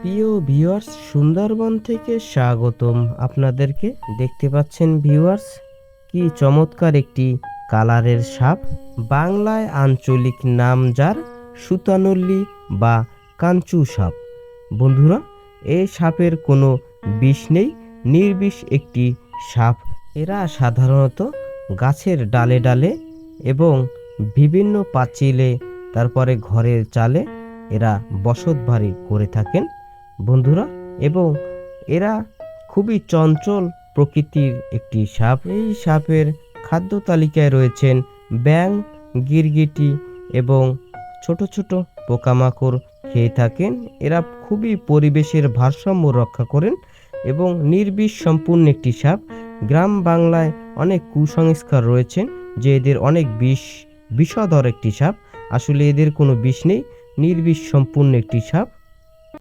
প্রিয় ভিউয়ার্স সুন্দরবন থেকে স্বাগতম। আপনাদেরকে দেখতে পাচ্ছেন ভিউয়ার্স কি চমৎকার একটি কালারের সাপ। বাংলায় আঞ্চলিক নাম যার, সুতানল্লি বা কাঞ্চু সাপ। বন্ধুরা এই সাপের কোনো বিষ নেই, নির্বিষ একটি সাপ। এরা সাধারণত গাছের ডালে ডালে এবং বিভিন্ন পাঁচিলে, তারপরে ঘরের চালে এরা বসত বাড়ি করে থাকেন। বন্ধুরা, এবং এরা খুবই চঞ্চল প্রকৃতির একটি সাপ। এই সাপের খাদ্য তালিকায় রয়েছেন ব্যাং গিরগিটি এবং ছোট ছোট পোকামাকড় খেয়ে থাকেন। এরা খুবই পরিবেশের ভারসাম্য রক্ষা করেন এবং নির্বিষ সম্পূর্ণ একটি সাপ। গ্রাম বাংলায় অনেক কুসংস্কার রয়েছেন যে এদের অনেক বিষ বিষধর একটি সাপ। আসলে এদের কোনো বিষ নেই, নির্বিষ সম্পূর্ণ একটি সাপ।